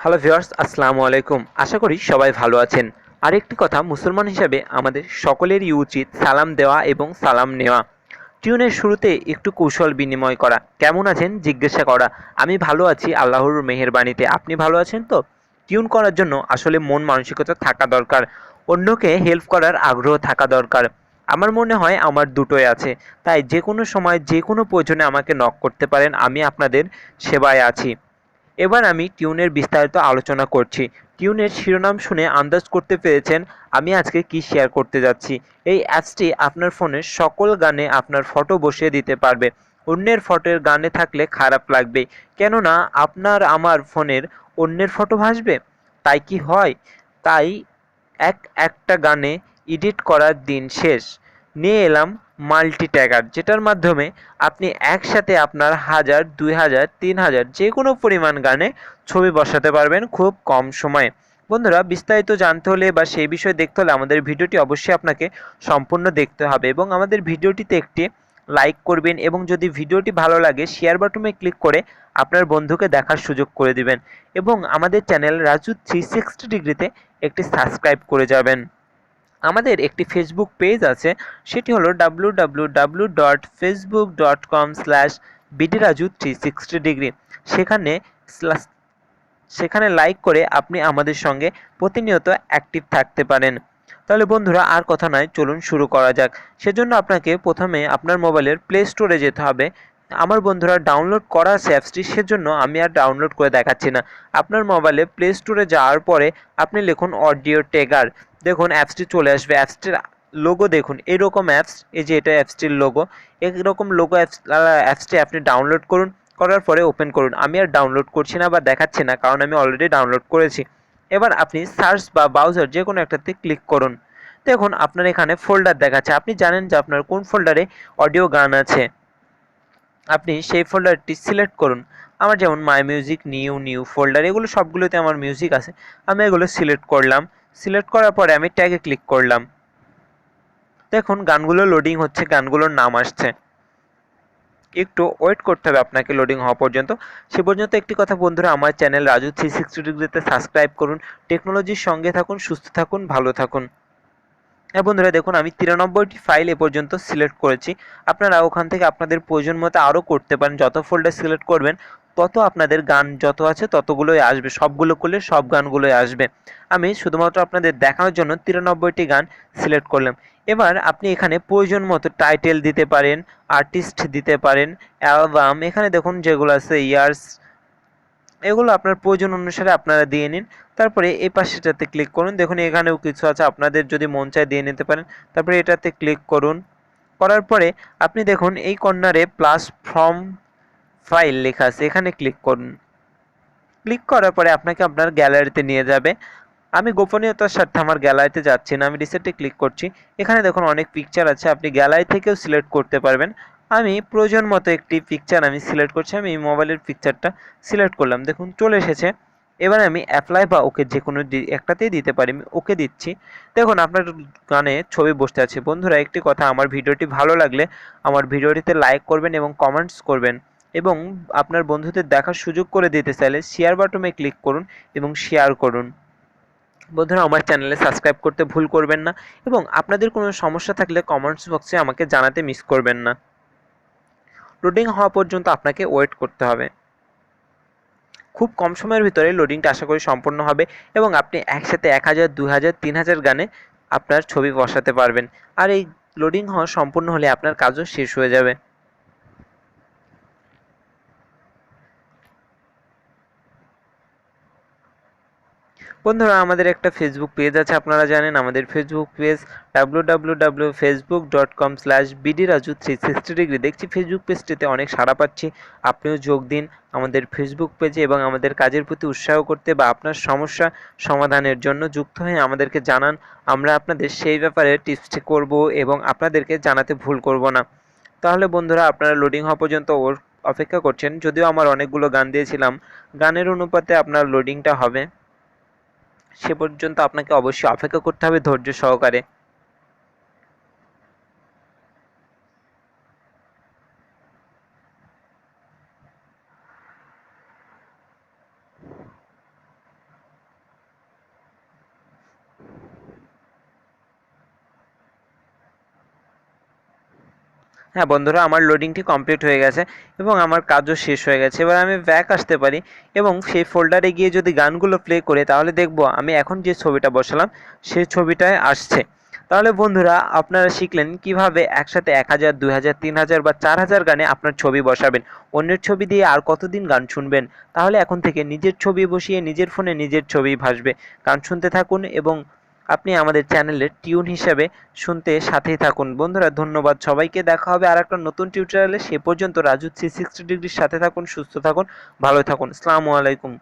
Hello viewers আসসালামু আলাইকুম। আশা করি সবাই ভালো আছেন। আরেকটি কথা, মুসলমান হিসাবে আমাদের সকলেরই উচিত সালাম দেওয়া এবং সালাম নেওয়া। টিউনের শুরুতে একটু কৌশল বিনিময় করা। কেমন আছেন? জিজ্ঞাসা করা। আমি ভালো আছি, আল্লাহর মেহেরবানিতে। আপনি ভালো আছেন তো? টিউন করার জন্য আসলে মন মানসিকতা থাকা দরকার। অন্যকে হেল্প করার আগ্রহ থাকা দরকার। আমার মনে হয় আমার দুটোই আছে। তাই যে কোনো সময় যে কোনো প্রয়োজনে আমাকে নক করতে পারেন। আমি আপনাদের সেবায় আছি। এবার আমি টিউনের বিস্তারিত আলোচনা করছি। টিউনের শিরোনাম শুনে আন্দাজ করতে পেরেছেন আমি আজকে কি শেয়ার করতে যাচ্ছি। এই অ্যাপসটি আপনার ফোনের সকল গানে আপনার ফটো বসিয়ে দিতে পারবে। অন্যের ফটোর গানে থাকলে খারাপ লাগবে কেননা আপনার আমার ফোনের অন্যের ফটো ভাসবে? তাই কি হয়? তাই এক একটা গানে এডিট করার দিন শেষ। নিয়ে এলাম মাল্টি ট্যাগার যেটার মাধ্যমে আপনি একসাথে আপনার হাজার, দুই হাজার, তিন হাজার যে কোনো পরিমাণ গানে ছবি বসাতে পারবেন খুব কম সময়ে। বন্ধুরা, বিস্তারিত জানতে হলে বা সেই বিষয়ে দেখতে হলে আমাদের ভিডিওটি অবশ্যই আপনাকে সম্পূর্ণ দেখতে হবে এবং আমাদের ভিডিওটিতে একটি লাইক করবেন এবং যদি ভিডিওটি ভালো লাগে শেয়ার বাটনে ক্লিক করে আপনার বন্ধুকে দেখার সুযোগ করে দিবেন এবং আমাদের চ্যানেল রাজু থ্রি সিক্সটি ডিগ্রিতে একটি সাবস্ক্রাইব করে যাবেন। আমাদের একটি ফেসবুক পেজ আছে, সেটি হলো W W W dot Facebook dot com slash বিডিরাজু three sixty degree সেখানে সেখানে লাইক করে আপনি আমাদের সঙ্গে প্রতিনিয়ত অ্যাক্টিভ থাকতে পারেন। তাহলে বন্ধুরা, আর কথা নয়, চলুন শুরু করা যাক। সেজন্য আপনাকে প্রথমে আপনার মোবাইলের প্লে স্টোরে যেতে হবে। আমার বন্ধুরা ডাউনলোড করা আছে অ্যাপসটি সেজন্য আমি আর ডাউনলোড করে দেখাচ্ছি না। আপনার মোবাইলে প্লে স্টোরে যাওয়ার পরে আপনি লিখুন অডিও টেগার দেখুন অ্যাপসটি চলে আসবে। অ্যাপসটির লোগো দেখুন, এরকম অ্যাপস এই যে এটা অ্যাপসটির লোগো এরকম লোগো অ্যাপস অ্যাপসটি আপনি ডাউনলোড করুন, করার পরে ওপেন করুন। আমি আর ডাউনলোড করছি না বা দেখাচ্ছি না, কারণ আমি অলরেডি ডাউনলোড করেছি। এবার আপনি সার্চ বা ব্রাউজার যে কোনো একটাতে ক্লিক করুন। দেখুন, আপনার এখানে ফোল্ডার দেখাচ্ছে। আপনি জানেন যে আপনার কোন ফোল্ডারে অডিও গান আছে। আপনি সেই ফোল্ডারটি সিলেক্ট করুন। আমার যেমন my music new new folder এগুলো সবগুলোতে আমার মিউজিক আছে। আমি এগুলো সিলেক্ট করলাম। সিলেক্ট করার পরে আমি ট্যাগে ক্লিক করলাম। দেখুন, গানগুলো লোডিং হচ্ছে, গানগুলোর নাম আসছে। একটু ওয়েট করতে হবে আপনাকে লোডিং হওয়া পর্যন্ত। সে পর্যন্ত একটি কথা বন্ধুরা, আমার চ্যানেল রাজু থ্রি সিক্সটি ডিগ্রিতে সাবস্ক্রাইব করুন। টেকনোলজির সঙ্গে থাকুন, সুস্থ থাকুন, ভালো থাকুন। হ্যাঁ বন্ধুরা, দেখুন, আমি তিরানব্বইটি ফাইল এ পর্যন্ত সিলেক্ট করেছি। আপনারা ওখান থেকে আপনাদের প্রয়োজন মতো আরও করতে পারেন। যত ফোল্ডার সিলেক্ট করবেন তত আপনাদের গান যত আছে ততগুলোই আসবে। সবগুলো করলে সব গানগুলোই আসবে। আমি শুধুমাত্র আপনাদের দেখানোর জন্য তিরানব্বইটি গান সিলেক্ট করলাম। এবার আপনি এখানে প্রয়োজন মতো টাইটেল দিতে পারেন, আর্টিস্ট দিতে পারেন, অ্যালবাম, এখানে দেখুন যেগুলো আছে, ইয়ার্স, এগুলো আপনার প্রয়োজন অনুসারে আপনারা দিয়ে নিন। তারপরে এই পাশেটাতে ক্লিক করুন। দেখুন এখানেও কিছু আছে, আপনাদের যদি মন চায় দিয়ে নিতে পারেন। তারপরে এটাতে ক্লিক করুন। করার পরে আপনি দেখুন এই কর্নারে প্লাস ফর্ম ফাইল লেখা আছে, এখানে ক্লিক করুন। ক্লিক করার পরে আপনাকে আপনার গ্যালারিতে নিয়ে যাবে। আমি গোপনীয়তার সাথে আমার গ্যালারিতে যাচ্ছি না, আমি রিসেটে ক্লিক করছি। এখানে দেখুন অনেক পিকচার আছে, আপনি গ্যালারি থেকেও সিলেক্ট করতে পারবেন। আমি প্রয়োজন মতো একটি পিকচার আমি সিলেক্ট করছি, আমি এই মোবাইলের পিকচারটা সিলেক্ট করলাম। দেখুন, চলে এসেছে। এবার আমি অ্যাপ্লাই বা ওকে যে কোনো একটাতেই দিতে পারি, আমি ওকে দিচ্ছি। দেখুন, আপনার গানে ছবি বসতে আছে। বন্ধুরা, একটি কথা, আমার ভিডিওটি ভালো লাগলে আমার ভিডিওটিতে লাইক করবেন এবং কমেন্টস করবেন। এবং আপনার বন্ধুদের দেখার সুযোগ করে দিতে চাইলে শেয়ার বাটনে ক্লিক করুন এবং শেয়ার করুন। বন্ধুরা, আমার চ্যানেলে সাবস্ক্রাইব করতে ভুল করবেন না এবং আপনাদের কোনো সমস্যা থাকলে কমেন্টস বক্সে আমাকে জানাতে মিস করবেন না। লোডিং হওয়া পর্যন্ত আপনাকে ওয়েট করতে হবে। খুব কম সময়ের ভিতরে লোডিংটা আশা করি সম্পন্ন হবে এবং আপনি একসাথে এক হাজার, দু হাজার, তিন হাজার গানে আপনার ছবি বসাতে পারবেন। আর এই লোডিং হওয়া সম্পূর্ণ হলে আপনার কাজও শেষ হয়ে যাবে। বন্ধুরা, আমাদের একটা ফেসবুক পেজ আছে, আপনারা জানেন আমাদের Facebook page W W W Facebook dot com slash BD Raju three sixty degree দেখছি ফেসবুক পেজটিতে অনেক সাড়া পাচ্ছি, আপনিও যোগ দিন আমাদের ফেসবুক পেজে এবং আমাদের কাজের প্রতি উৎসাহ করতে বা আপনার সমস্যা সমাধানের জন্য যুক্ত হয়ে আমাদেরকে জানান, আমরা আপনাদের সেই ব্যাপারে টিপসটি করব এবং আপনাদেরকে জানাতে ভুল করব না। তাহলে বন্ধুরা, আপনারা লোডিং হওয়া পর্যন্ত ওর অপেক্ষা করছেন, যদিও আমার অনেকগুলো গান দিয়েছিলাম, গানের অনুপাতে আপনার লোডিংটা হবে। সে পর্যন্ত আপনাকে অবশ্যই অপেক্ষা করতে হবে ধৈর্য সহকারে। হ্যাঁ বন্ধুরা, আমার লোডিংটি কমপ্লিট হয়ে গেছে এবং আমার কাজও শেষ হয়ে গেছে। এবার আমি ব্যাক আসতে পারি এবং সেই ফোল্ডারে গিয়ে যদি গানগুলো প্লে করে, তাহলে দেখব আমি এখন যে ছবিটা বসালাম, সেই ছবিটায় আসছে। তাহলে বন্ধুরা, আপনারা শিখলেন কীভাবে একসাথে এক হাজার, দুই হাজার, তিন হাজার বা চার হাজার গানে আপনার ছবি বসাবেন। অন্যের ছবি দিয়ে আর কতদিন গান শুনবেন? তাহলে এখন থেকে নিজের ছবি বসিয়ে নিজের ফোনে নিজের ছবি ভাসবে। গান শুনতে থাকুন এবং আপনি আমাদের চ্যানেলের টিউন হিসাবে শুনতে সাথেই থাকুন। বন্ধুরা, ধন্যবাদ। সবাইকে দেখা হবে আর একটা নতুন টিউটোরিয়ালে। সে পর্যন্ত রাজু থ্রি সিক্সটি ডিগ্রির সাথে থাকুন, সুস্থ থাকুন, ভালো থাকুন। আসসালামু আলাইকুম।